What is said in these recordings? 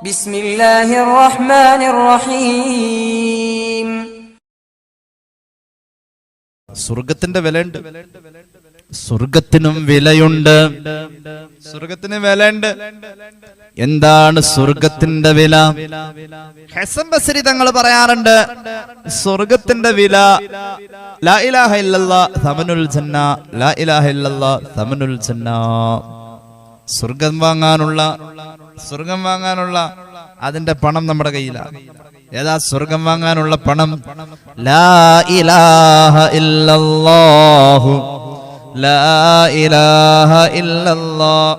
ബിസ്മില്ലാഹിർ റഹ്മാനിർ റഹീം സ്വർഗത്തിന്റെ വിലയുണ്ട്. സ്വർഗത്തിനും വിലയുണ്ട്. സ്വർഗത്തിന് വിലയുണ്ട്. എന്താണ് സ്വർഗത്തിന്റെ വില? ഹെസം ബസരി തങ്ങൾ പറയാറുണ്ട് സ്വർഗത്തിന്റെ വില ലാ ഇലാഹ ഇല്ലല്ലാ സമനുൽ ജന്ന ലാ ഇലാഹ ഇല്ലല്ലാ സമനുൽ ജന്ന. സ്വർഗം വാങ്ങാനുള്ള സ്വർഗം വാങ്ങാനുള്ള അതിന്റെ പണം നമ്മുടെ കയ്യിലാണ് ഏതാ സ്വർഗം വാങ്ങാനുള്ള പണം? ലാ ഇലാഹ ലാ ഇലാഹ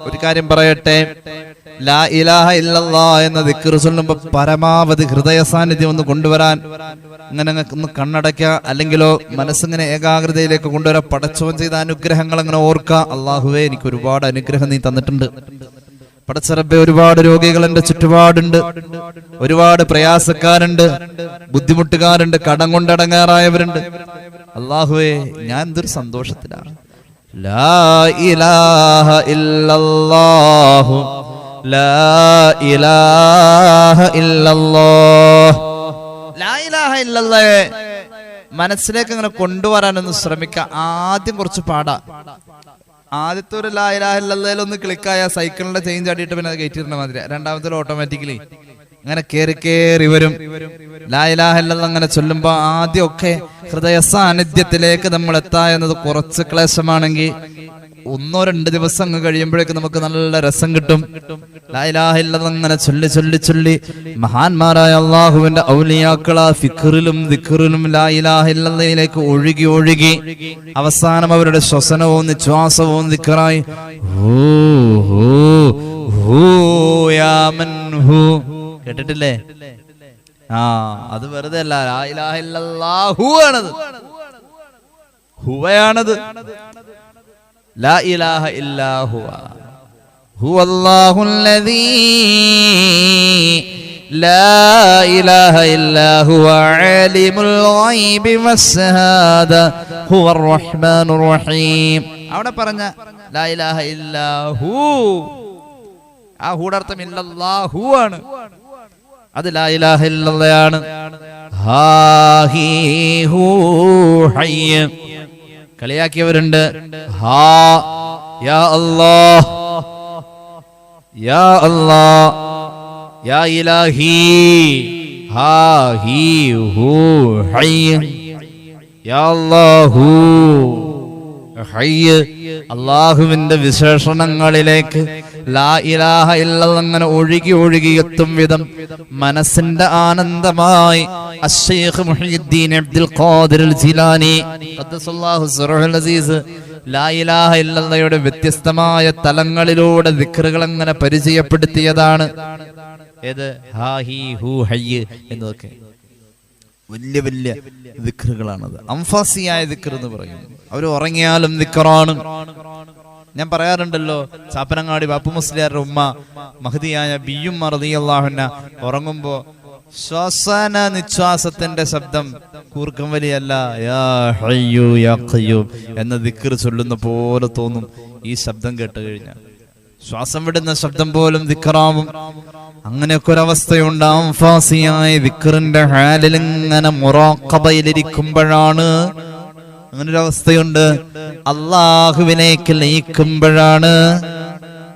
ഒരു കാര്യം പറയട്ടെ. ലാ ഇലാഹ ഇല്ലല്ലാ എന്ന ദിക്ർ ചൊല്ലുമ്പോൾ പരമാവധി ഹൃദയ സാന്നിധ്യം ഒന്ന് കൊണ്ടുവരാൻ അങ്ങനെ അങ്ങ് ഒന്ന് കണ്ണടയ്ക്കുക അല്ലെങ്കിലോ മനസ്സിങ്ങനെ ഏകാഗ്രതയിലേക്ക് കൊണ്ടുവരാൻ പടച്ചോൻ ചെയ്ത അനുഗ്രഹങ്ങൾ അങ്ങനെ ഓർക്കുക അള്ളാഹുവേ എനിക്ക് ഒരുപാട് അനുഗ്രഹം നീ തന്നിട്ടുണ്ട്. പടച്ചറബെ ഒരുപാട് രോഗികൾ എന്റെ ചുറ്റുപാടുണ്ട്. ഒരുപാട് പ്രയാസക്കാരുണ്ട് ബുദ്ധിമുട്ടുകാരുണ്ട് കടം കൊണ്ടടങ്ങാറായവരുണ്ട്. അള്ളാഹുവേ ഞാൻ എന്തൊരു സന്തോഷത്തിലാണ്. ലാ ഇലാഹ ലാ ഇലാഹ ഇല്ലല്ലാഹ്. ലാ ഇലാഹ ഇല്ലല്ലാഹ്. മനസ്സിലേക്ക് അങ്ങനെ കൊണ്ടുവരാനൊന്ന് ശ്രമിക്ക. ആദ്യം കുറച്ച് പാടാ. ആദ്യത്തെ ഒരു ലായിലാഹില്ലയിൽ ഒന്ന് ക്ലിക്കായ സൈക്കിളിന്റെ ചേഞ്ച് അടിയിട്ട് പിന്നെ അത് കയറ്റിയിരുന്ന മാതിരി രണ്ടാമത്തെ ഓട്ടോമാറ്റിക്കലി അങ്ങനെ കയറി കയറി വരും. ലായലാഹല്ലെന്ന് അങ്ങനെ ചൊല്ലുമ്പോ ആദ്യമൊക്കെ ഹൃദയ സാന്നിധ്യത്തിലേക്ക് നമ്മൾ എത്താ എന്നത് കുറച്ച് ക്ലേശമാണെങ്കിൽ ഒന്നോ രണ്ട് ദിവസം കഴിയുമ്പോഴേക്ക് നമുക്ക് നല്ല രസം കിട്ടും. അങ്ങനെ ചൊല്ലി ചൊല്ലി ചൊല്ലി മഹാന്മാരായ അള്ളാഹുവിന്റെ ഔലിയാക്കള ഫിഖറിലും ദിഖറിലും ലായിലാഹില്ലയിലേക്ക് ഒഴുകി ഒഴുകി അവസാനം അവരുടെ ശ്വസനവും നിശ്വാസവും ദിഖറായി. കേട്ടിട്ടില്ലേ? ആ അത് വെറുതെ അല്ല. ആണത് ഹുവയാണത് لا إله إلا هو هو الله الذي لا إله إلا هو عالم الغيب والشهادة هو الرحمن الرحيم അവിടെ പറഞ്ഞ ലാ ഇലാഹ ഇല്ലാഹു ആ ഹൂടെ അർത്ഥം ഇല്ലല്ലാഹു ആണ് അത് ലാ ഇലാഹ ഇല്ലല്ലയാണ് ഹാ ഹീ ഹൂ ഹയ്യ കളിയാക്കിയവരുണ്ട്. ഹാ യാ യാ യാ ഇലാഹി യാ അള്ളാഹുവിന്റെ വിശേഷണങ്ങളിലേക്ക് ലാ ഇലാഹ ഇല്ലങ്ങനെ ഒഴുകി ഒഴുകി എത്തും വിധം മനസ്സിന്റെ ആനന്ദമായി അശ്ശൈഖ് മുഹീദ്ദീൻ അബ്ദുൽ ഖാദിർ ജിലാനി അസീസ് ലാ ഇലാഹ വ്യത്യസ്തമായ തലങ്ങളിലൂടെ ദിക്റുകൾ അങ്ങനെ പരിചയപ്പെടുത്തിയതാണ്. ഏത്? ഹാ എന്നതൊക്കെ. വലിയ വലിയ ദിക്റുകളാണത്. അംഫാസിയായ ദിക്ർ എന്ന് പറയും അവർ ഉറങ്ങിയാലും ദിക്റാണ്. ഞാൻ പറയാറുണ്ടല്ലോ ചാപ്പനങ്ങാടി ബാപ്പു മുസ്ലിയാരുടെ ഉമ്മ മഹതിയായ ബിയും മറദിയല്ലാഹുന്ന ഉറങ്ങുമ്പോ ശ്വാസന നിശ്വാസത്തിന്റെ ശബ്ദം കൂർക്കം വലിയല്ല എന്ന ദിക്ർ ചൊല്ലുന്ന പോലെ തോന്നും ഈ ശബ്ദം കേട്ട് കഴിഞ്ഞാൽ. ശ്വാസം വിടുന്ന ശബ്ദം പോലും ദിക്കറാവും അങ്ങനെയൊക്കെ ഒരവസ്ഥയുണ്ടാവും ഫാസിയായ ദിക്കറിന്റെ ഹാലിൽ ഇങ്ങനെ മുറാക്കബയിലിരിക്കുമ്പോഴാണ് അങ്ങനെ ഒരു അവസ്ഥയുണ്ട് അള്ളാഹുവിനേക്ക് ലയിക്കുമ്പോഴാണ്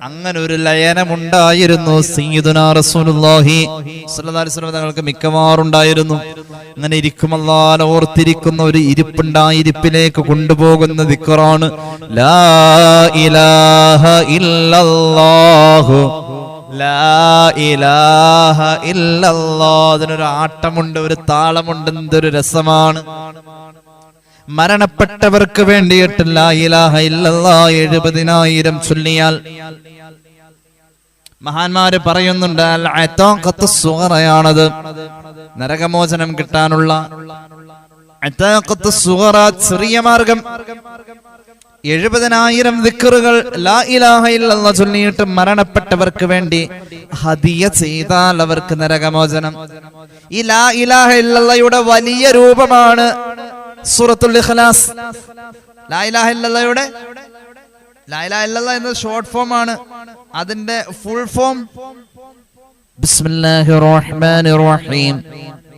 അങ്ങനെ ഒരു ലയനമുണ്ടായിരുന്നു വസല്ലം തങ്ങൾക്ക് മിക്കവാറുണ്ടായിരുന്നു. അങ്ങനെ ഇരിക്കുമല്ലാൽ ഓർത്തിരിക്കുന്ന ഒരു ഇരിപ്പുണ്ടായിരിപ്പിലേക്ക് കൊണ്ടുപോകുന്ന ദിക്കറാണ്. ലാ ഇലാഹ അതിനൊരു ആട്ടമുണ്ട് ഒരു താളമുണ്ട് എന്തൊരു രസമാണ്. മരണപ്പെട്ടവർക്ക് വേണ്ടിയിട്ട് ലാ ഇലാഹ ഇല്ലല്ലാഹ് എഴുപതിനായിരം ചൊല്ലിയാൽ മഹാന്മാര് പറയുന്നുണ്ട് സുഗറയാണത്. നരകമോചനം കിട്ടാനുള്ള ചെറിയ മാർഗം. എഴുപതിനായിരം ദിക്കറുകൾ ലാ ഇലാഹ ചൊല്ലിയിട്ട് മരണപ്പെട്ടവർക്ക് വേണ്ടി ഹദിയ ചെയ്താൽ അവർക്ക് നരകമോചനം. ഈ ലാ ഇലാഹ ഇല്ലയുടെ വലിയ രൂപമാണ് സൂറത്തുൽ ഇഖ്ലാസ് ലാ ഇലാഹ ഇല്ലല്ലയുടെ ലാ ഇലാഹ ഇല്ലല്ലാഹ് എന്നത് ഷോർട്ട് ഫോം ആണ് അതിന്റെ ഫുൾ ഫോം بسم الله الرحمن الرحيم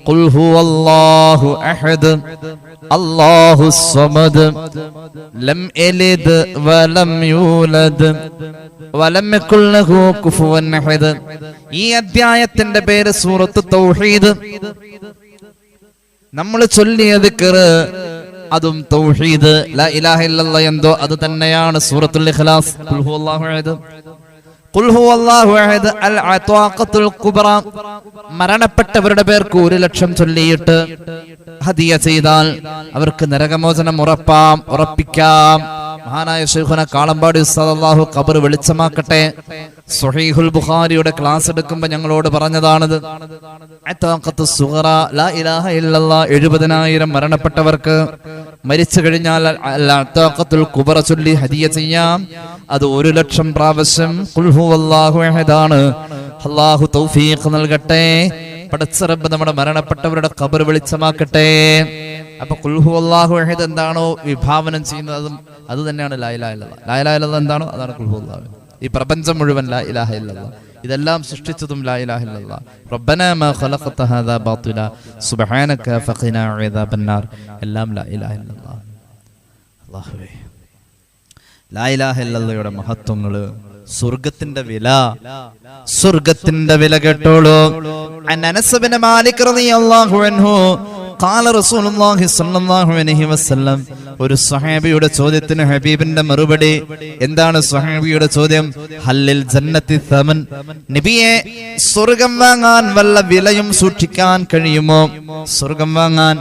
قل هو الله أحد الله الصمد لم يلد ولم يولد ولم يكن له كفوا أحد ഈ അധ്യായത്തിന്റെ പേര് സൂറത്ത് തൗഹീദ് നമ്മൾ ചൊല്ലിയത് ദിക്റ് അതും തൗഹീദ്. ലാ ഇലാഹ ഇല്ലല്ലാഹ് എന്തോ അത് തന്നെയാണ് സൂറത്തുൽ ഇഖ്ലാസ്. ഖുൽ ഹുവല്ലാഹു അഹദ്. ഖുൽ ഹുവല്ലാഹു അഹദ് അൽ അതാഖത്തുൽ കുബ്ര മരണപ്പെട്ടവരുടെ പേർക്ക് ഒരു ലക്ഷം ചൊല്ലിയിട്ട് ഹദിയ ചെയ്താൽ അവർക്ക് നരകമോചനം ഉറപ്പാം ഉറപ്പിക്കാം. മഹാനായ ഷെയ്ഖുന കാളമ്പാടി ഉസ്താദാഹു ഖബർ വെളിച്ചമാക്കട്ടെ. സുഹീഹുൽ ബുഖാരിയുടെ ക്ലാസ് എടുക്കുമ്പോൾ ഞങ്ങളോട് പറഞ്ഞതാണിത്. എഴുപതിനായിരം മരണപ്പെട്ടവർക്ക് മരിച്ചു കഴിഞ്ഞാൽ ചൊല്ലി ഹദിയ ചെയ്യാം. അത് ഒരു ലക്ഷം പ്രാവശ്യം. തൗഫീഖ് നൽകട്ടെ. പടച്ചറബ് നമ്മുടെ മരണപ്പെട്ടവരുടെ ഖബർ വെളിച്ചമാക്കട്ടെ. അപ്പൊ കുൽഹു അള്ളാഹു അഹദ് എന്താണോ വിഭാവനം ചെയ്യുന്നത് അതും തന്നെയാണ് ലാ ഇലാഹ ഇല്ലല്ലാഹ് ലാ ഇലാഹ ഇല്ലല്ലാഹ് എന്താണോ അതാണ് കുൽഹു അള്ളാഹു ഈ പ്രപഞ്ചം മുഴുവൻ ലാ ഇലാഹ ഇല്ലല്ലാഹ് ഇതെല്ലാം സൃഷ്ടിച്ചതും ലാ ഇലാഹ ഇല്ലല്ലാഹ് റബ്ബന മാ ഖലഖത ഹാദാ ബാത്തില. സുബ്ഹാനക ഫഖിനാ അദാബന്നാർ. എല്ലാം ലാ ഇലാഹ ഇല്ലല്ലാഹ് അല്ലാഹുവേ. ലാ ഇലാഹ ഇല്ലല്ലാഹയുടെ മഹത്വങ്ങൾ സ്വർഗത്തിന്റെ വില. സ്വർഗത്തിന്റെ വില കേട്ടോളൂ. മാലിക് റളിയല്ലാഹു അൻഹു ഖാല റസൂലുള്ളാഹി സ്വല്ലല്ലാഹു ഒരു സ്വഹാബിയുടെ ചോദ്യത്തിന് ഹബീബിന്റെ മറുപടി. എന്താണ് സ്വഹാബിയുടെ ചോദ്യം? ഹല്ലിൽ നബിയെ സ്വർഗം വാങ്ങാൻ വല്ല വിലയും സൂക്ഷിക്കാൻ കഴിയുമോ? സ്വർഗം വാങ്ങാൻ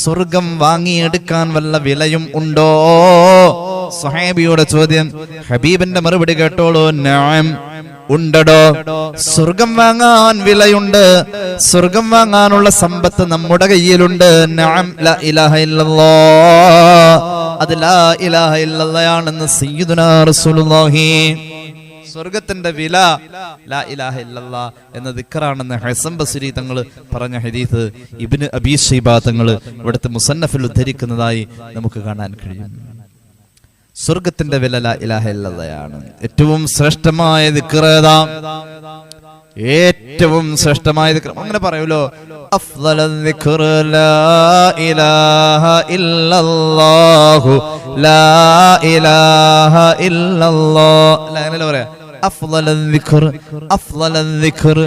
സ്വർഗം വാങ്ങിയെടുക്കാൻ വല്ല വിലയും ഉണ്ടോ? സ്വഹാബിയുടെ ചോദ്യം ഹബീബിന്റെ മറുപടി കേട്ടോളൂ. നഅം ഉണ്ടടോ? സ്വർഗം വാങ്ങാൻ വിലയുണ്ട്. സ്വർഗം വാങ്ങാനുള്ള സമ്പത്ത് നമ്മുടെ കയ്യിലുണ്ട്. നഅം ലാ ഇലാഹ ഇല്ലല്ലാഹ്. അത് ലാ ഇലാഹ ഇല്ലല്ലാഹയാണെന്ന് സയ്യിദുനാ റസൂലുള്ളാഹി. സ്വർഗത്തിന്റെ വില ലാ ഇലാഹ ഇല്ലല്ലാ എന്ന ദിക്കറാണെന്ന് ഹസൻ ബസുരി തങ്ങൾ പറഞ്ഞ ഹരീത് ഇബിന് അബീ ഷൈബ തങ്ങൾ ഇവിടുത്തെ മുസന്നഫിൽ ഉദ്ധരിക്കുന്നതായി നമുക്ക് കാണാൻ കഴിയും. സ്വർഗത്തിന്റെ വില ലാ ഇലാഹ ഇല്ലല്ലയാണ്. ഏറ്റവും ശ്രേഷ്ഠമായ ദിക്റേതാ ഏറ്റവും ശ്രേഷ്ഠമായ ദിക്രം അങ്ങനെ പറയൂലോ അഫ്ളൽ ദിക്ർ ലാ ഇലാഹ ഇല്ലല്ലാഹു. ലാ ഇലാഹ ഇല്ലല്ലാഹ് അങ്ങനെയല്ലേ പറയാ? അഫ്ളൽ ദിക്ർ അഫ്ളൽ ദിക്ർ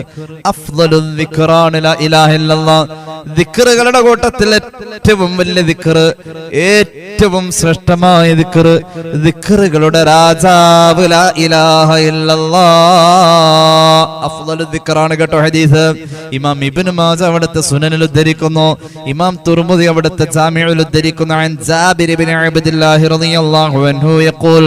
അഫ്ളൽ ദിക്റാണ് ലാ ഇലാഹ ഇല്ലല്ലാഹ് ദിക്റുകളുടെ കൂട്ടത്തിൽ ഏറ്റവും വലിയ ദിക്ർ ഏറ്റവും ശ്രേഷ്ഠമായ ദിക്ർ ദിക്റുകളുടെ രാജാവ് ലാ ഇലാഹ ഇല്ലല്ലാഹ് അഫ്ളൽ ദിക്റാണ് കേട്ടോ ഹദീസ് ഇമാം ഇബ്നു മാജ അവിടുത്തെ സുനനിൽ ഉദ്ധരിക്കുന്നു ഇമാം തുർമുദി അവിടുത്തെ ജാമിഉൽ ഉദ്ധരിക്കുന്നു عن جابر بن عبد الله رضي الله عنه يقول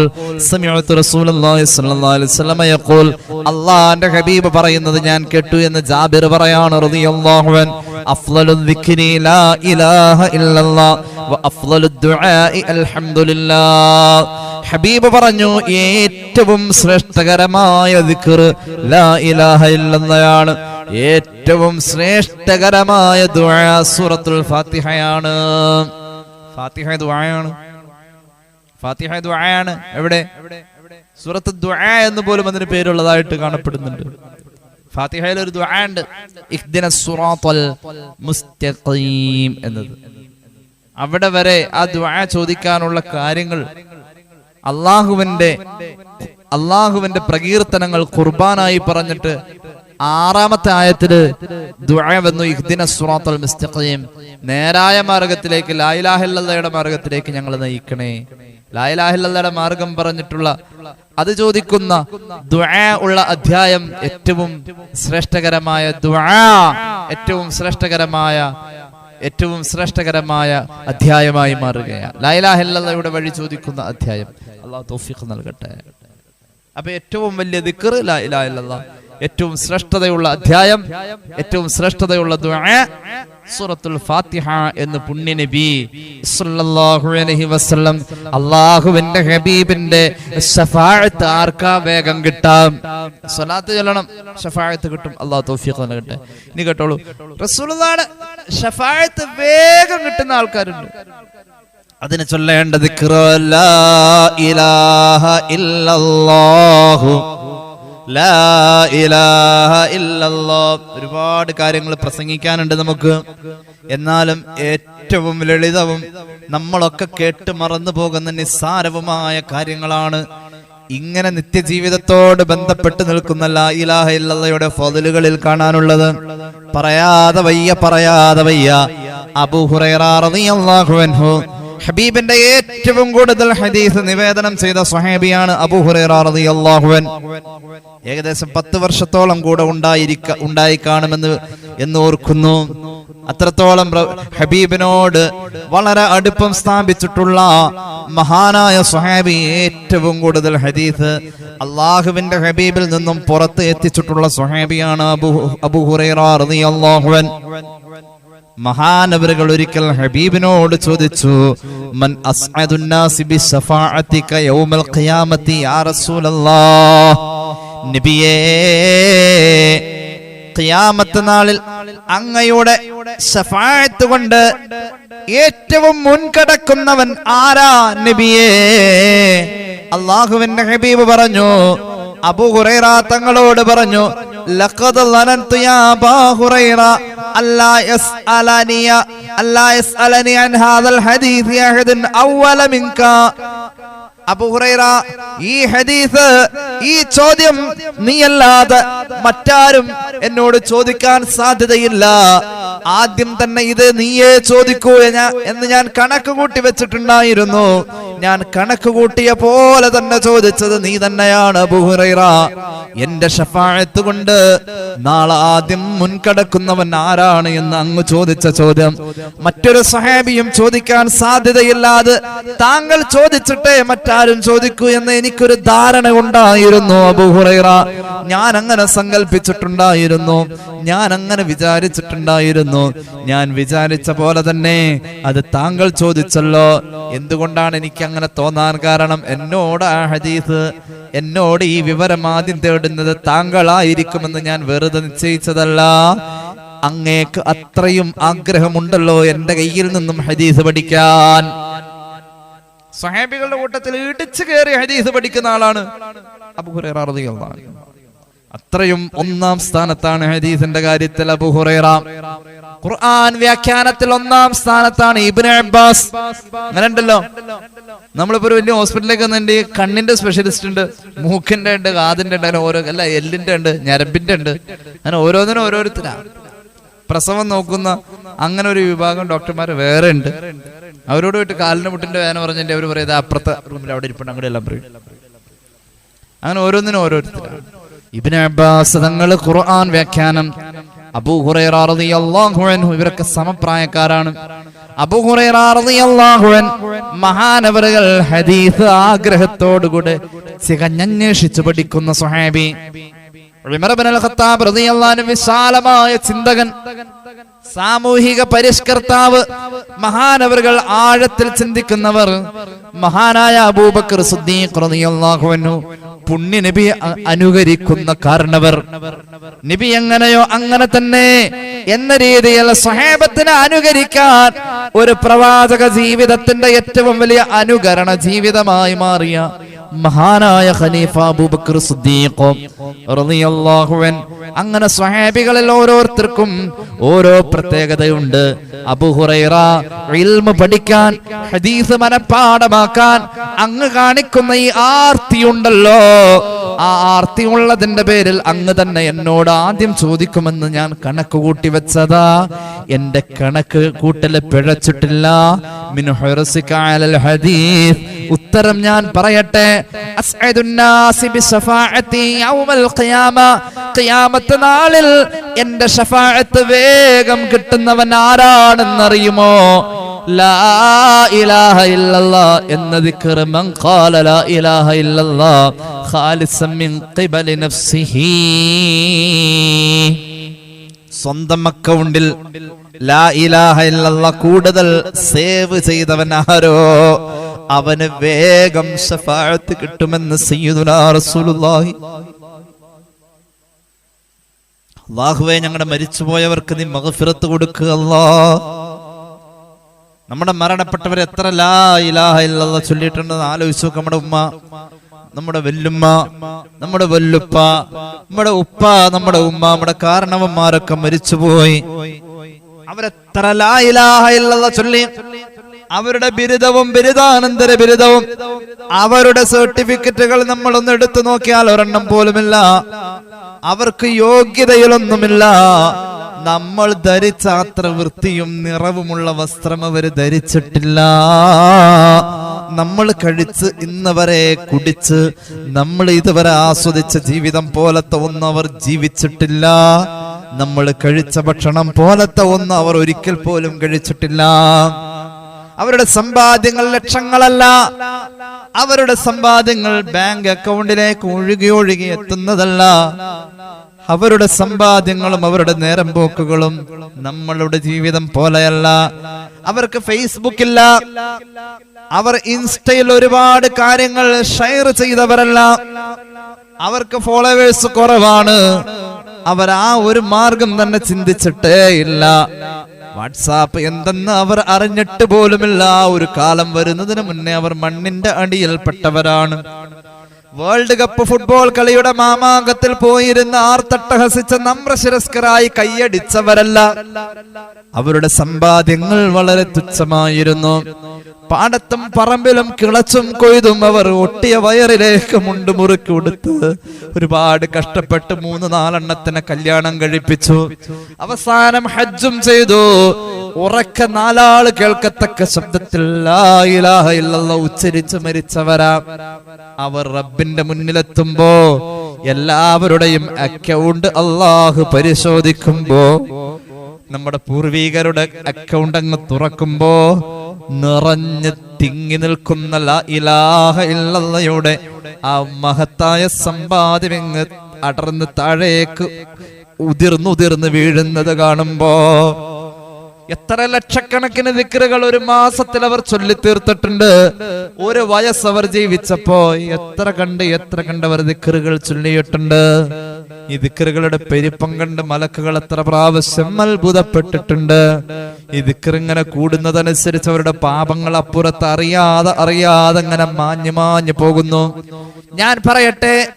سمعت رسول الله صلى الله عليه وسلم യഖൂൽ അള്ളാന്റെ ഹബീബ് പറയുന്നത് ഞാൻ കേട്ടു എന്ന് ജാബിർ പറയാണ് റളിയല്ലാഹു അൻ ദിക്രി ലാ ഇലാഹ വ ദുആ ഹബീബ് പറഞ്ഞു ഏറ്റവും ശ്രേഷ്ഠകരമായ ദിക്ർ ലാ ഇലാഹ ഇല്ലെന്നയാണ് ഏറ്റവും ശ്രേഷ്ഠകരമായ ദുആ സൂറത്തുൽ ഫാത്തിഹയാണ്. ഫാത്തിഹ ദുആയാണ്. ഫാത്തിഹ ദുആയാണ്. എവിടെ? സൂറത്ത് ദുആ എന്ന് പോലും അതിന് പേരുള്ളതായിട്ട് കാണപ്പെടുന്നുണ്ട്. ഫാത്തിഹയിൽ ഒരു ദ്വാ മുസ്തഖീം എന്നത്. അവിടെ വരെ ആ ദുആ ചോദിക്കാനുള്ള കാര്യങ്ങൾ അള്ളാഹുവിന്റെ അള്ളാഹുവിന്റെ പ്രകീർത്തനങ്ങൾ കുർബാനായി പറഞ്ഞിട്ട് ആറാമത്തെ ആയത്തിൽ വന്നു ഇഹ്ദിന സുറാത്തൽ മുസ്തഖീം. നേരായ മാർഗത്തിലേക്ക് ലായിലാഹില്ലയുടെ മാർഗത്തിലേക്ക് ഞങ്ങൾ നയിക്കണേ. ലായിലാഹില്ലയുടെ മാർഗം പറഞ്ഞിട്ടുള്ള അത് ചോദിക്കുന്ന ഉള്ള അധ്യായം ഏറ്റവും ശ്രേഷ്ഠകരമായ ഏറ്റവും ശ്രേഷ്ഠകരമായ ഏറ്റവും ശ്രേഷ്ഠകരമായ അധ്യായമായി മാറുകയാണ്. ലായിലാഹില്ലയുടെ വഴി ചോദിക്കുന്ന അധ്യായം. അള്ളാഹു തൗഫീഖ് നൽകട്ടെ. അപ്പൊ ഏറ്റവും വലിയ ദിക്കർ ലാ ഇലാഹ ഇല്ലല്ലാഹ് ഏറ്റവും ശ്രേഷ്ഠതയുള്ള അധ്യായം ഏറ്റവും ശ്രേഷ്ഠതയുള്ള സൂറത്തുൽ ഫാത്തിഹ എന്ന് പുണ്യ നബി സല്ലല്ലാഹു അലൈഹി വസല്ലം അല്ലാഹുവിന്റെ ഹബീബിന്റെ ശഫാഅത്ത് ആർക്കാ വേഗം കിട്ടാം? സ്വലാത്ത് ചൊല്ലണം ശഫാഅത്ത് കിട്ടും. അല്ലാഹു തൗഫീഖ് നൽകട്ടെ. ഇനി കേട്ടോളൂ. റസൂലുള്ളാഹിയുടെ ശഫാഅത്ത് വേഗം കിട്ടുന്ന ആൾക്കാരുണ്ട്. അതിനെ ചൊല്ലേണ്ടത് ഇലാഹ ഇല്ലല്ലാഹു ഒരുപാട് കാര്യങ്ങൾ പ്രസംഗിക്കാനുണ്ട് നമുക്ക്. എന്നാലും ഏറ്റവും ലളിതവും നമ്മളൊക്കെ കേട്ട് മറന്നു പോകുന്ന നിസ്സാരവുമായ കാര്യങ്ങളാണ്. ഇങ്ങനെ നിത്യജീവിതത്തോട് ബന്ധപ്പെട്ട് നിൽക്കുന്ന ലാ ഇലാഹ ഇല്ലയുടെ ഫതിലുകളിൽ കാണാനുള്ളത്. പറയാതെ വയ്യ പറയാതെ വയ്യ. അബൂ ഹുറൈറ റളിയല്ലാഹു അൻഹു ഹബീബിന്റെ ഏറ്റവും കൂടുതൽ ഹദീസ് നിവേദനം ചെയ്ത സുഹേബിയാണ് അബൂ റളിയല്ലാഹു അൻഹു. ഏകദേശം പത്ത് വർഷത്തോളം കൂടെ ഉണ്ടായിരിക്ക ഉണ്ടായി കാണുമെന്ന് എന്ന് ഓർക്കുന്നു അത്രത്തോളം ഹബീബിനോട് വളരെ അടുപ്പം സ്ഥാപിച്ചിട്ടുള്ള മഹാനായ സുഹാബി ഏറ്റവും കൂടുതൽ ഹദീസ് അള്ളാഹുവിന്റെ ഹബീബിൽ നിന്നും പുറത്ത് എത്തിച്ചിട്ടുള്ള സുഹാബിയാണ് അബു അബു മഹാനവറുകൾ ഒരിക്കൽ ഹബീബിനോട് ചോദിച്ചു മൻ ബി ബിശഫാഅതിക യൗമൽ ഖിയാമത്തി യാ റസൂലല്ലാഹ്? നബിയേ ഖിയാമത്ത് നാളിൽ അങ്ങയുടെ ശഫാഅത്ത് കൊണ്ട് ഏറ്റവും മുൻകടക്കുന്നവൻ ആരാ നബിയേ? അള്ളാഹുവിന്റെ ഹബീബ് പറഞ്ഞു അബൂ ഹുറൈറ തങ്ങളോട് പറഞ്ഞു ലഖദ് ലനന്തു യാ അബാ ഹുറൈറ അല്ലാ യസ്അലനിയ അല്ലാ യസ്അലനി അൻ ഹാദൽ ഹദീസ് അഹദൻ അവല മിൻക. അബൂ ഹുറൈറ ഈ ഹദീസ് ഈ ചോദ്യം നീയല്ലാതെ മറ്റാരും എന്നോട് ചോദിക്കാൻ സാധ്യതയില്ല. ആദ്യം തന്നെ ഇത് നീയേ ചോദിക്കൂ എന്ന് ഞാൻ കണക്ക് കൂട്ടി വെച്ചിട്ടുണ്ടായിരുന്നു. ഞാൻ കണക്ക് കൂട്ടിയ പോലെ തന്നെ ചോദിച്ചത് നീ തന്നെയാണ് അബൂ ഹുറൈറ. എന്റെ ഷഫാഴത്ത് കൊണ്ട് നാളെ ആദ്യം മുൻകടക്കുന്നവൻ ആരാണ് എന്ന് അങ്ങ് ചോദിച്ച ചോദ്യം. മറ്റൊരു സഹാബിയും ചോദിക്കാൻ സാധ്യതയില്ലാതെ താങ്കൾ ചോദിച്ചിട്ടേ മറ്റാരും ചോദിക്കൂ എന്ന് എനിക്കൊരു ധാരണ ഉണ്ടായിരുന്നു അബുഹുറൈറ ഞാൻ അങ്ങനെ സങ്കല്പിച്ചിട്ടുണ്ടായിരുന്നു ഞാൻ അങ്ങനെ വിചാരിച്ചിട്ടുണ്ടായിരുന്നു. ഞാൻ വിചാരിച്ച പോലെ തന്നെ അത് താങ്കൾ ചോദിച്ചല്ലോ. എന്തുകൊണ്ടാണ് എനിക്ക് അങ്ങനെ തോന്നാൻ കാരണം? എന്നോട് ആ ഹദീസ് എന്നോട് ഈ വിവരം ആദ്യം തേടുന്നത് താങ്കളായിരിക്കുമെന്ന് ഞാൻ വെറുതെ നിശ്ചയിച്ചതല്ല. അങ്ങേക്ക് അത്രയും ആഗ്രഹമുണ്ടല്ലോ എന്റെ കയ്യിൽ നിന്നും ഹദീസ് പഠിക്കാൻ. സഹാബികളുടെ കൂട്ടത്തിൽ ഇടിച്ചു കയറി ഹദീസ് പഠിക്കുന്ന ആളാണ് അത്രയും ഒന്നാം സ്ഥാനത്താണ് ഹദീസിന്റെ കാര്യത്തിൽ ഖുർആൻ വ്യാഖ്യാനത്തിൽ ഒന്നാം സ്ഥാനത്താണ് ഇബ്നു അബ്ബാസ്. അങ്ങനെ ഉണ്ടല്ലോ നമ്മളിപ്പോ ഒരു വലിയ ഹോസ്പിറ്റലിലേക്ക് വന്നിട്ട് കണ്ണിന്റെ സ്പെഷ്യലിസ്റ്റ് ഉണ്ട് മൂക്കിന്റെ ഉണ്ട് കാതിന്റെ ഉണ്ട് അങ്ങനെ ഓരോ അല്ല എല്ലിന്റെ ഉണ്ട് ഞരമ്പിന്റെ ഉണ്ട്. അങ്ങനെ ഓരോന്നിനും ഓരോരുത്തരാ. പ്രസവം നോക്കുന്ന അങ്ങനെ ഒരു വിഭാഗം ഡോക്ടർമാർ വേറെ ഉണ്ട്. അവരോട് പോയിട്ട് കാലിന് മുട്ടിന്റെ വേദന പറഞ്ഞിട്ട് അവർ പറയുന്നത് അപ്പുറത്തെ റൂമിൽ അവിടെ ഇരിപ്പുണ്ട് അങ്ങോട്ട് എല്ലാം പറയും. അങ്ങനെ ഓരോന്നിനും ഓരോരുത്തരാണ്. ഇബിന് അബ്ബാസ് തങ്ങൾ ഖുർആൻ വ്യാഖ്യാനം. അബൂ ഹുറൈറ റളിയല്ലാഹു അൻഹു ഇവരൊക്കെ സമപ്രായക്കാരാണ്. അബൂ ഹുറൈറ റളിയല്ലാഹു അൻഹു മഹാനവറുകൾ ഹദീസ് ആഗ്രഹത്തോടുകൂടെ ചികഞ്ഞന്വേഷിച്ചു പഠിക്കുന്ന ഇബ്നുൽ വിശാലമായ ചിന്തകൻ സാമൂഹിക പരിഷ്കർത്താവ് മഹാനവറുകൾ ആഴത്തിൽ ചിന്തിക്കുന്നവർ മഹാനായ അബൂബക്കർ പുണ്യ നബി അനുകരിക്കുന്ന കാരണവർ. നബി എങ്ങനെയോ അങ്ങനെ തന്നെ എന്ന രീതിയിൽ സഹേബത്തിനെ അനുകരിക്കാൻ ഒരു പ്രവാചക ജീവിതത്തിന്റെ ഏറ്റവും വലിയ അനുകരണ ജീവിതമായി മാറിയ മഹാനായ ഖലീഫ അബൂബക്കർ സിദ്ദീഖ് റളിയല്ലാഹു അൻ അങ്ങനെ സ്വഹാബികളിൽ ഓരോരുത്തർക്കും ഓരോ പ്രത്യേകതയുണ്ട്. അബൂ ഹുറൈറ ഇൽമ പഠിക്കാൻ ഹദീസ് മനഃപ്പാടമാക്കാൻ അങ്ങ് കാണിക്കുന്ന ഈ ആർത്തിയുണ്ടല്ലോ ആ ആർത്തി ഉള്ളതിന്റെ പേരിൽ അങ്ങ് തന്നെ എന്നോട് ആദ്യം ചോദിക്കുമെന്ന് ഞാൻ കണക്ക് കൂട്ടി വെച്ചതാ. എന്റെ കണക്ക് കൂട്ടൽ പിഴച്ചിട്ടില്ല. ഹദീസ്. ഉത്തരം ഞാൻ പറയട്ടെ. നാളിൽ എന്റെ ഷഫാഅത്ത് വേഗം കിട്ടുന്നവൻ ആരാണെന്നറിയുമോ? എന്ന സ്വന്തം അക്കൗണ്ടിൽ ലാ ഇലാഹ കൂടുതൽ സേവ് ചെയ്തവൻ ആരോ? അവന് വേഗം സഫാഴത്ത് കിട്ടുമെന്ന് റസൂലുള്ളാഹി. ഞങ്ങളുടെ മരിച്ചുപോയവർക്ക് നീ മകഫിറത്ത് കൊടുക്കുക നമ്മുടെ മരണപ്പെട്ടവർ എത്ര ലാ ഇലാഹ ഇല്ലല്ലാ ചൊല്ലിയിട്ടുണ്ടെന്ന് ആലോചിച്ചു നമ്മുടെ ഉമ്മ നമ്മുടെ വെല്ലുമ്മ നമ്മുടെ വല്ലുപ്പ നമ്മുടെ ഉപ്പ നമ്മുടെ ഉമ്മ നമ്മുടെ കാരണവന്മാരൊക്കെ മരിച്ചുപോയി. അവരെത്ര ലാ ഇലാഹ ഇല്ലല്ലാഹ് ചൊല്ലി അവരുടെ ബിരുദവും ബിരുദാനന്തര ബിരുദവും അവരുടെ സർട്ടിഫിക്കറ്റുകൾ നമ്മൾ ഒന്ന് എടുത്തു നോക്കിയാൽ ഒരെണ്ണം പോലുമില്ല. അവർക്ക് യോഗ്യതയിലൊന്നുമില്ല നമ്മൾ ധരിച്ച അത്ര വൃത്തിയും നിറവുമുള്ള വസ്ത്രം അവർ ധരിച്ചിട്ടില്ല. നമ്മൾ കഴിച്ച് ഇന്ന് വരെ കുടിച്ച് നമ്മൾ ഇതുവരെ ആസ്വദിച്ച ജീവിതം പോലത്തെ ഒന്നും അവർ ജീവിച്ചിട്ടില്ല. നമ്മൾ കഴിച്ച ഭക്ഷണം പോലത്തെ ഒന്നും അവർ ഒരിക്കൽ പോലും കഴിച്ചിട്ടില്ല. അവരുടെ സമ്പാദ്യങ്ങൾ ലക്ഷങ്ങളല്ല. അവരുടെ സമ്പാദ്യങ്ങൾ ബാങ്ക് അക്കൗണ്ടിലേക്ക് ഒഴുകി ഒഴുകി എത്തുന്നതല്ല. അവരുടെ സമ്പാദ്യങ്ങളും അവരുടെ നേരം പോക്കുകളും നമ്മളുടെ ജീവിതം പോലെയല്ല. അവർക്ക് ഫേസ്ബുക്ക് ഇല്ല. അവർ ഇൻസ്റ്റയിൽ ഒരുപാട് കാര്യങ്ങൾ ഷെയർ ചെയ്തവരല്ല. അവർക്ക് ഫോളോവേഴ്സ് കുറവാണ്. അവർ ആ ഒരു മാർഗം തന്നെ ചിന്തിച്ചിട്ടേ ഇല്ല. വാട്സാപ്പ് എന്തെന്ന് അവർ അറിഞ്ഞിട്ട് പോലുമില്ല. ഒരു കാലം വരുന്നതിന് മുന്നേ അവർ മണ്ണിന്റെ അടിയിൽപ്പെട്ടവരാണ്. വേൾഡ് കപ്പ് ഫുട്ബോൾ കളിയുടെ മാമാങ്കത്തിൽ പോയിരുന്ന് ആർത്തട്ടഹസിച്ച നമ്രശിരസ്കരായി കൈയടിച്ചവരല്ല. അവരുടെ സമ്പാദ്യങ്ങൾ വളരെ തുച്ഛമായിരുന്നു. പാടത്തും പറമ്പിലും കിളച്ചും കൊയ്തും അവർ ഒട്ടിയ വയറിലേക്ക് മുണ്ട് മുറുക്കി കൊടുത്ത് ഒരുപാട് കഷ്ടപ്പെട്ട് മൂന്ന് നാലെണ്ണത്തിനെ കല്യാണം കഴിപ്പിച്ചു. അവസാനം ഹജ്ജും ചെയ്തു. ഉറക്ക നാലാൾ കേൾക്കത്തക്ക ശബ്ദത്തിൽ ഉച്ചരിച്ച് മരിച്ചവരാ. അവർ റബ്ബിന്റെ മുന്നിലെത്തുമ്പോ എല്ലാവരുടെയും അക്കൗണ്ട് അള്ളാഹു പരിശോധിക്കുമ്പോ നമ്മുടെ പൂർവീകരുടെ അക്കൗണ്ട് അങ്ങ് തുറക്കുമ്പോ നിറഞ്ഞ് തിങ്ങി നിൽക്കുന്ന ഇലാഹ ഇല്ലയുടെ ആ മഹത്തായ സമ്പാദ്യം അങ്ങ് അടർന്ന് താഴേക്ക് ഉതിർന്നുതിർന്ന് വീഴുന്നത് കാണുമ്പോ എത്ര ലക്ഷക്കണക്കിന് ദിക്കറുകൾ ഒരു മാസത്തിൽ അവർ ചൊല്ലി തീർത്തിട്ടുണ്ട് ഒരു വയസ്സ് അവർ ജീവിച്ചപ്പോ എത്ര കണ്ട് എത്ര കണ്ട് അവർ ദിക്കറുകൾ ചൊല്ലിയിട്ടുണ്ട്. ഈ ദിക്കറുകളുടെ പെരുപ്പം കണ്ട് മലക്കുകൾ എത്ര പ്രാവശ്യം അത്ഭുതപ്പെട്ടിട്ടുണ്ട്. ഈ ദിക്കറിങ്ങനെ കൂടുന്നതനുസരിച്ച് അവരുടെ പാപങ്ങൾ അപ്പുറത്ത് അറിയാതെ അറിയാതെ ഇങ്ങനെ മാഞ്ഞു മാഞ്ഞു പോകുന്നു. ഞാൻ പറയട്ടെ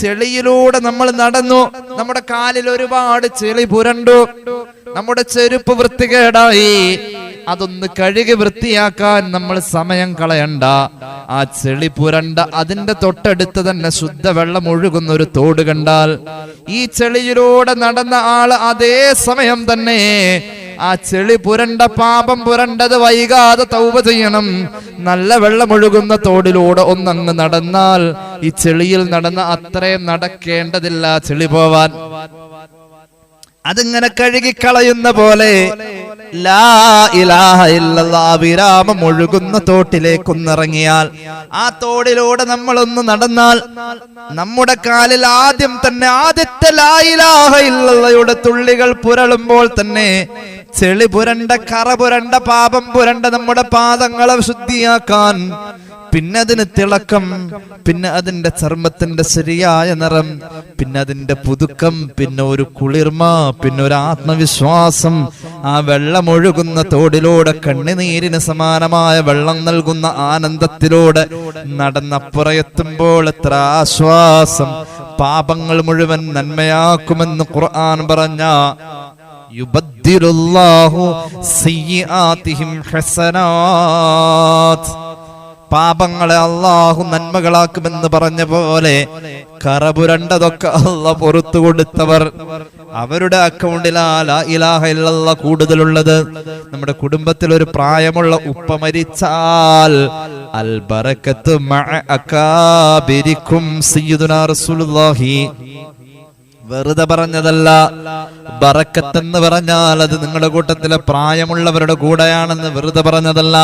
ചെളിയിലൂടെ നമ്മൾ നടന്നു. നമ്മുടെ കാലിൽ ഒരുപാട് ചെളി പുരണ്ടു. നമ്മുടെ ചെരുപ്പ് വൃത്തികേടായി. അതൊന്ന് കഴുകി വൃത്തിയാക്കാൻ നമ്മൾ സമയം കളയണ്ട. ആ ചെളി പുരണ്ട അതിന്റെ തൊട്ടടുത്ത് തന്നെ ശുദ്ധവെള്ളം ഒഴുകുന്ന ഒരു തോട് കണ്ടാൽ ഈ ചെളിയിലൂടെ നടന്ന ആൾ അതേ സമയം തന്നെ ആ ചെളി പുരണ്ട പാപം പുരണ്ടത് വൈകാതെ തൗപ ചെയ്യണം. നല്ല വെള്ളമൊഴുകുന്ന തോടിലൂടെ ഒന്നങ്ങ് നടന്നാൽ ഈ ചെളിയിൽ നടന്ന അത്രയും നടക്കേണ്ടതില്ല ചെളി പോവാൻ. അതിങ്ങനെ കഴുകിക്കളയുന്ന പോലെ വിരാമം ഒഴുകുന്ന തോട്ടിലേക്കൊന്നിറങ്ങിയാൽ ആ തോടിലൂടെ നമ്മളൊന്ന് നടന്നാൽ നമ്മുടെ കാലിൽ ആദ്യം തന്നെ ആദ്യത്തെ ലാ ഇലാഹ ഇല്ലല്ലയുടെ തുള്ളികൾ പുരളുമ്പോൾ തന്നെ ചെളി പുരണ്ട കറ പുരണ്ട പാപം പുരണ്ട നമ്മുടെ പാദങ്ങളെ ശുദ്ധിയാക്കാൻ പിന്നെ അതിന് തിളക്കം പിന്നെ അതിന്റെ ചർമ്മത്തിന്റെ ശരിയായ നിറം പിന്നെ അതിന്റെ പുതുക്കം പിന്നെ ഒരു കുളിർമ പിന്നെ ഒരു ആത്മവിശ്വാസം. ആ വെള്ളം ഒഴുകുന്ന തോടിലൂടെ കണ്ണുനീരിന് സമാനമായ വെള്ളം നൽകുന്ന ആനന്ദത്തിലൂടെ നടന്നപ്പുറയെത്തുമ്പോൾ എത്ര ആശ്വാസം. പാപങ്ങൾ മുഴുവൻ നന്മയാക്കുമെന്ന് ഖുർആൻ പറഞ്ഞ യുബദ്ദിലുല്ലാഹു സയ്യിആതിഹിം ഹസനാത്ത്. പാപങ്ങളെ അള്ളാഹു നന്മകളാക്കുമെന്ന് പറഞ്ഞ പോലെ കറപുരണ്ടതൊക്കെ അല്ല പുറത്തു കൊടുത്തവർ. അവരുടെ അക്കൗണ്ടിൽ ലാ ഇലാഹ കൂടുതലുള്ളത്. നമ്മുടെ കുടുംബത്തിൽ ഒരു പ്രായമുള്ള ഉപ്പ മരിച്ചാൽ അൽ ബറക്കത്ത് മഅ അകാബിരിക്കും സയ്യിദുനാ റസൂലുള്ളാഹി. വെറുതെ പറഞ്ഞതല്ല. ബറക്കത്തെന്ന് പറഞ്ഞാൽ അത് നിങ്ങളുടെ കൂട്ടത്തിലെ പ്രായമുള്ളവരുടെ കൂടെയാണെന്ന് വെറുതെ പറഞ്ഞതല്ല.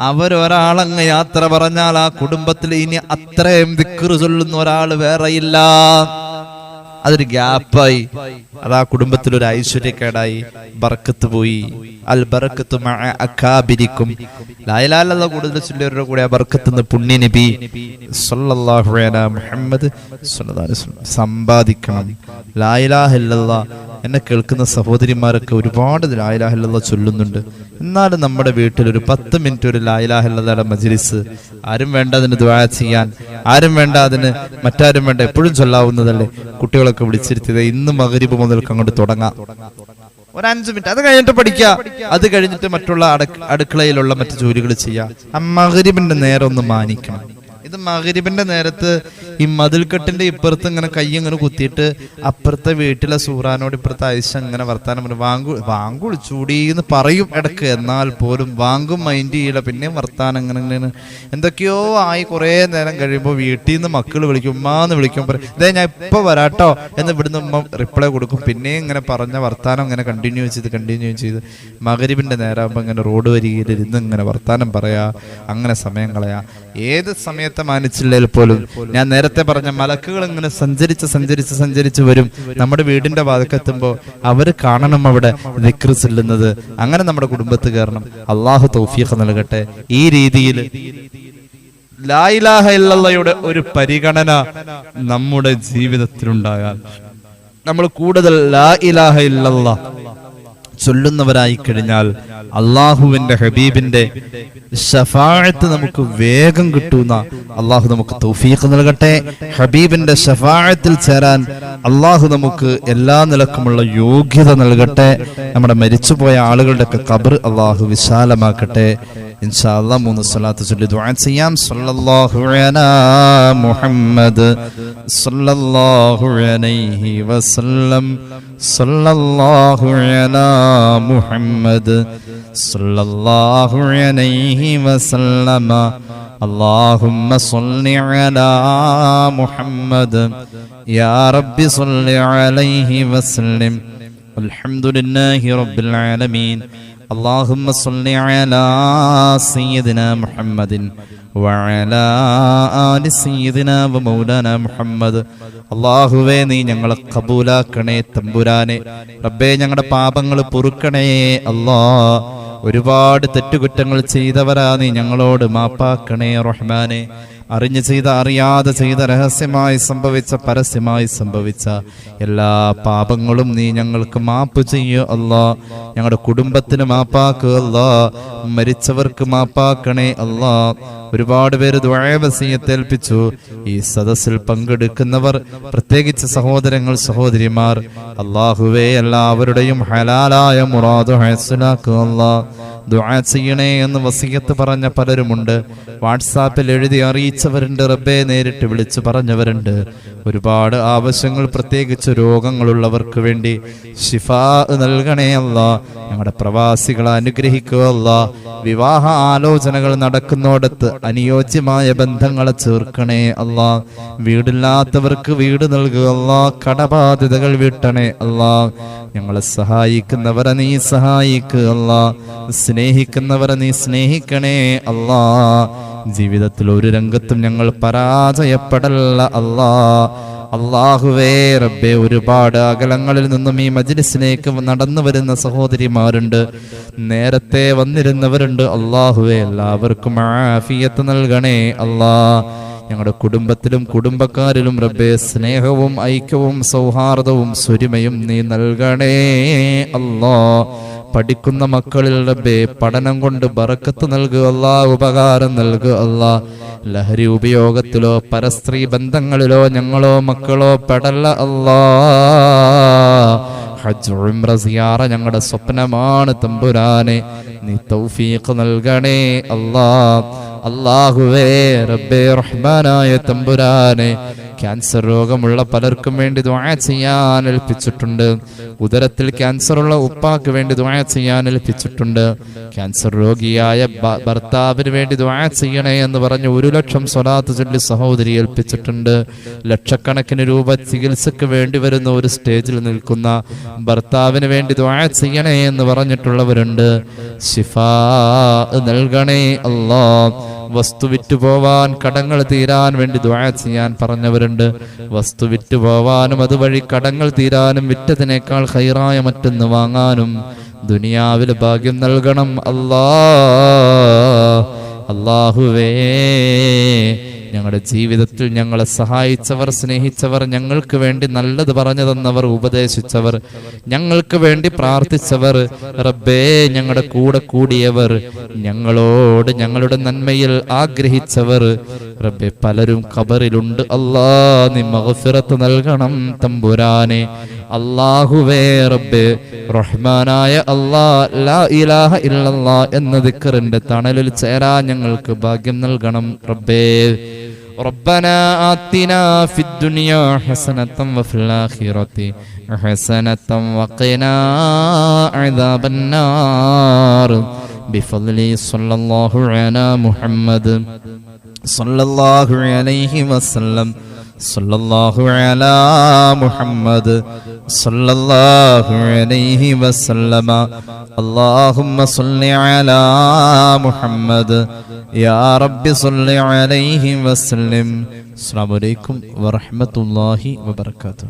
അവരൊരാളങ്ങ് യാത്ര പറഞ്ഞാൽ ആ കുടുംബത്തിൽ ഇനി അത്രയും വിക്രു ചൊല്ലുന്ന ഒരാൾ വേറെയില്ല. അതൊരു ഗ്യാപ്പായി. അത് ആ കുടുംബത്തിൽ ഒരു ഐശ്വര്യക്കേടായി. ബർക്കത്ത് പോയി. അൽ ബർക്കത്ത് അക്കാബിരിക്കും ലായലാലുള്ള കൂടുതൽ ചൊല്ലിയവരുടെ കൂടെ ആ ബർക്കത്ത് പുണ്യ നബി മുഹമ്മദ് സമ്പാദിക്കണം. ലായലാഹല്ല എന്നെ കേൾക്കുന്ന സഹോദരിമാരൊക്കെ ഒരുപാട് ലായിലാഹില്ല ചൊല്ലുന്നുണ്ട്. എന്നാലും നമ്മുടെ വീട്ടിൽ ഒരു പത്ത് മിനിറ്റ് ഒരു ലായലാഹല്ലതയുടെ മജിലിസ് ആരും വേണ്ട അതിന് ദ്വാ ചെയ്യാൻ ആരും വേണ്ട അതിന് മറ്റാരും വേണ്ട എപ്പോഴും ചൊല്ലാവുന്നതല്ലേ? കുട്ടികളൊക്കെ വിളിച്ചിരുത്തിയത് ഇന്ന് മകരിബ് മുതൽക്ക് അങ്ങോട്ട് തുടങ്ങാം. ഒരു അഞ്ചു മിനിറ്റ് അത് കഴിഞ്ഞിട്ട് പഠിക്കുക. അത് കഴിഞ്ഞിട്ട് മറ്റുള്ള അടുക്ക- അടുക്കളയിലുള്ള മറ്റു ജോലികൾ ചെയ്യാം ആ മകരിബിന്റെ നേരം ഒന്ന് മാനിക്കണം. ഇത് മകരിബിന്റെ നേരത്ത് ഈ മതിൽക്കെട്ടിന്റെ ഇപ്പുറത്ത് ഇങ്ങനെ കൈ ഇങ്ങനെ കുത്തിയിട്ട് അപ്പുറത്തെ വീട്ടിലെ സൂറാനോട് ഇപ്പുറത്തെ ആയിഷ ഇങ്ങനെ വർത്താനം പറഞ്ഞു വാങ്കു വാങ്കു ചൂടിന്ന് പറയും ഇടയ്ക്ക്. എന്നാൽ പോലും വാങ്കും മൈൻഡ് ചെയ്യില്ല. പിന്നെയും വർത്താനം ഇങ്ങനെ എന്തൊക്കെയോ ആയി കുറേ നേരം കഴിയുമ്പോൾ വീട്ടിൽ നിന്ന് മക്കൾ വിളിക്കും ഉമ്മാന്ന് വിളിക്കും പറയും ഇതേ ഞാൻ ഇപ്പൊ വരാട്ടോ. എന്ന് ഇവിടുന്ന് ഉമ്മ റിപ്ലൈ കൊടുക്കും. പിന്നെയും ഇങ്ങനെ പറഞ്ഞ വർത്താനം ഇങ്ങനെ കണ്ടിന്യൂ ചെയ്ത് കണ്ടിന്യൂ ചെയ്ത്. മകരിവിന്റെ നേരമാകുമ്പോൾ ഇങ്ങനെ റോഡ് വരികയിൽ ഇരുന്ന് ഇങ്ങനെ വർത്താനം പറയാ അങ്ങനെ സമയം കളയാ. ഏത് സമയത്തെ മാനിച്ചില്ലെങ്കിൽ പോലും ഞാൻ നേരത്തെ പറഞ്ഞ മലക്കുകൾ ഇങ്ങനെ സഞ്ചരിച്ച് സഞ്ചരിച്ച് സഞ്ചരിച്ച് വരും. നമ്മുടെ വീടിന്റെ വാതക്കെത്തുമ്പോൾ അവർ കാണണം അവിടെ ദിക്ർ അങ്ങനെ നമ്മുടെ കുടുംബത്ത് കയറണം. അള്ളാഹു തൗഫീഖ് നൽകട്ടെ. ഈ രീതിയിൽ ലായിലാഹ ഇല്ലല്ലയുടെ ഒരു പരിഗണന നമ്മുടെ ജീവിതത്തിലുണ്ടായാൽ നമ്മൾ കൂടുതൽ ലാ ഇലാഹ ഇല്ലല്ല ചൊല്ലുന്നവരായി കഴിഞ്ഞാൽ അള്ളാഹുവിന്റെ ഹബീബിന്റെ ഷഫാഴത്ത് നമുക്ക് വേഗം കിട്ടുന്ന. അള്ളാഹു നമുക്ക് തൗഫീഖ് നൽകട്ടെ. ഹബീബിന്റെ ഷഫാഴത്തിൽ ചേരാൻ അള്ളാഹു നമുക്ക് എല്ലാ നിലക്കുമുള്ള യോഗ്യത നൽകട്ടെ. നമ്മുടെ മരിച്ചുപോയ ആളുകളുടെയൊക്കെ കബർ അള്ളാഹു വിശാലമാക്കട്ടെ. ഇൻഷാ അല്ലാ മൂന്ന് സ്വലാത്ത് ചൊല്ലി ദുആ ചെയ്യാം സല്ലല്ലാഹു അലാ മുഹമ്മദ് സല്ലല്ലാഹു അലൈഹി വസല്ലം സല്ലല്ലാഹു അലാ മുഹമ്മദ് സല്ലല്ലാഹു അലൈഹി വസല്ലമ اللهم صل على محمد يا رب صل عليه وسلم الحمد لله رب العالمين اللهم صل على سيدنا محمد وعلى آل سيدنا ومولانا محمد അള്ളാഹുവേ നീ ഞങ്ങളെ കബൂലാക്കണേ തമ്പുരാനെ റബ്ബേ ഞങ്ങളുടെ പാപങ്ങൾ പൊറുക്കണേ അല്ലാ ഒരുപാട് തെറ്റുകുറ്റങ്ങൾ ചെയ്തവരാ നീ ഞങ്ങളോട് മാപ്പാക്കണേ റഹ്മാനെ അറിഞ്ഞു ചെയ്ത അറിയാതെ ചെയ്ത രഹസ്യമായി സംഭവിച്ച പരസ്യമായി സംഭവിച്ച എല്ലാ പാപങ്ങളും നീ ഞങ്ങൾക്ക് മാപ്പ് ചെയ്യൂ അല്ലാ. ഞങ്ങളുടെ കുടുംബത്തിന് മാപ്പാക്കുക അല്ലാ. മരിച്ചവർക്ക് മാപ്പാക്കണേ അല്ലാ. ഒരുപാട് പേര് ദ്വയവസീയത്തേൽപ്പിച്ചു ഈ സദസ്സിൽ പങ്കെടുക്കുന്നവർ പ്രത്യേകിച്ച് സഹോദരങ്ങൾ സഹോദരിമാർ അള്ളാഹുവേ എല്ലാവരുടെയും ഹലാലായ മുറാദ് ഹസലാക്കുക അല്ലാ. ദുആ ചെയ്യണേ എന്ന് വസീയത്ത് പറഞ്ഞ പലരുമുണ്ട്. വാട്സാപ്പിൽ എഴുതി അറിയിച്ചവരുണ്ട്. റബ്ബെ നേരിട്ട് വിളിച്ചു പറഞ്ഞവരുണ്ട്. ഒരുപാട് ആവശ്യങ്ങൾ പ്രത്യേകിച്ച് രോഗങ്ങളുള്ളവർക്ക് വേണ്ടി ഷിഫാ നൽകണേ അല്ല. ഞങ്ങളുടെ പ്രവാസികളെ അനുഗ്രഹിക്കുക അല്ല. വിവാഹ ആലോചനകൾ നടക്കുന്നോടത്ത് അനുയോജ്യമായ ബന്ധങ്ങളെ ചേർക്കണേ അല്ല. വീടില്ലാത്തവർക്ക് വീട് നൽകുക അല്ല. കടബാധ്യതകൾ വീട്ടണേ അല്ല. ഞങ്ങളെ സഹായിക്കുന്നവരെ നീ സഹായിക്കുക സ്നേഹിക്കുന്നവരെ നീ സ്നേഹിക്കണേ അല്ലാ. ജീവിതത്തിൽ ഒരു രംഗത്തും ഞങ്ങൾ പരാജയപ്പെടല്ല അല്ലാ. അള്ളാഹുവേ റബ്ബെ ഒരുപാട് അകലങ്ങളിൽ നിന്നും ഈ മജ്ലിസിലേക്ക് നടന്നു വരുന്ന സഹോദരിമാരുണ്ട്. നേരത്തെ വന്നിരുന്നവരുണ്ട്. അള്ളാഹുവേ എല്ലാവർക്കും ആഫിയത്ത് നൽകണേ അല്ലാ. ഞങ്ങളുടെ കുടുംബത്തിലും കുടുംബക്കാരിലും റബ്ബെ സ്നേഹവും ഐക്യവും സൗഹാർദ്ദവും സ്വരിമയും നീ നൽകണേ അല്ലാ. പഠിക്കുന്ന മക്കളിൽ റബ്ബേ പഠനം കൊണ്ട് ബറക്കത്ത് നൽകുക അല്ലാ ഉപകാരം നൽകുക അല്ലാ ലഹരി ഉപയോഗത്തിലോ പരസ്ത്രീ ബന്ധങ്ങളിലോ ഞങ്ങളോ മക്കളോ പെടല്ല അല്ലാ ഹജ്ജ് ഉംറ സിയാറ ഞങ്ങളുടെ സ്വപ്നമാണ് തമ്പുരാനെ. നീ തൗഫീഖ് നൽകണേ അല്ലാ അല്ലാഹുവേ റബ്ബേ റഹ്മാനായ തമ്പുരാനെ ക്യാൻസർ രോഗമുള്ള പലർക്കും വേണ്ടി ദ്വായ ചെയ്യാൻ ഏൽപ്പിച്ചിട്ടുണ്ട്. ഉദരത്തിൽ ക്യാൻസർ ഉള്ള ഉപ്പാക്ക് വേണ്ടി ദ്വായ ചെയ്യാൻ ഏൽപ്പിച്ചിട്ടുണ്ട്. ക്യാൻസർ രോഗിയായ ഭർത്താവിന് വേണ്ടി ദ്വായ ചെയ്യണേ എന്ന് പറഞ്ഞ് ഒരു ലക്ഷം സ്വലാത്ത് ചൊല്ലി സഹോദരി ഏൽപ്പിച്ചിട്ടുണ്ട്. ലക്ഷക്കണക്കിന് രൂപ ചികിത്സക്ക് വേണ്ടി വരുന്ന ഒരു സ്റ്റേജിൽ നിൽക്കുന്ന ഭർത്താവിന് വേണ്ടി ദ്വായ ചെയ്യണേ എന്ന് പറഞ്ഞിട്ടുള്ളവരുണ്ട്. ശിഫാ നൽകണേ അല്ലാ വസ്തു വിറ്റു പോവാൻ കടങ്ങൾ തീരാൻ വേണ്ടി ദ്വാ ചെയ്യാൻ പറഞ്ഞവരുണ്ട്. വസ്തു വിറ്റു പോവാനും അതുവഴി കടങ്ങൾ തീരാനും വിറ്റതിനേക്കാൾ ഹൈറായ മറ്റൊന്ന് വാങ്ങാനും ദുനിയാവിൽ ഭാഗ്യം നൽകണം. അല്ലാ അള്ളാഹുവേ ഞങ്ങളുടെ ജീവിതത്തിൽ ഞങ്ങളെ സഹായിച്ചവർ സ്നേഹിച്ചവർ ഞങ്ങൾക്ക് വേണ്ടി നല്ലത് പറഞ്ഞു തന്നവർ ഉപദേശിച്ചവർ ഞങ്ങൾക്ക് വേണ്ടി പ്രാർത്ഥിച്ചവർ റബ്ബേ ഞങ്ങളുടെ കൂടെ കൂടിയവർ ഞങ്ങളോട് ഞങ്ങളുടെ നന്മയിൽ ആഗ്രഹിച്ചവർ റബ്ബെ പലരും ഖബറിലുണ്ട്. അല്ലാ നീ നൽകണം തമ്പുരാനെ. അല്ലാഹുവേ റബ്ബെ റഹ്മാനായ അല്ലാ ലാ ഇലാഹ ഇല്ലല്ലാ എന്ന ദിക്കറിന്റെ തണലിൽ ചേരാൻ ഞങ്ങൾക്ക് ഭാഗ്യം നൽകണം റബ്ബേ ربنا آتنا في الدنيا حسنة وفي الآخرة حسنة وقنا عذاب النار بفضل صلى الله على محمد صلى الله عليه وسلم صلى الله على محمد صلى الله عليه وسلم اللهم صل على محمد يا رب صل عليه وسلم السلام عليكم ورحمة الله وبركاته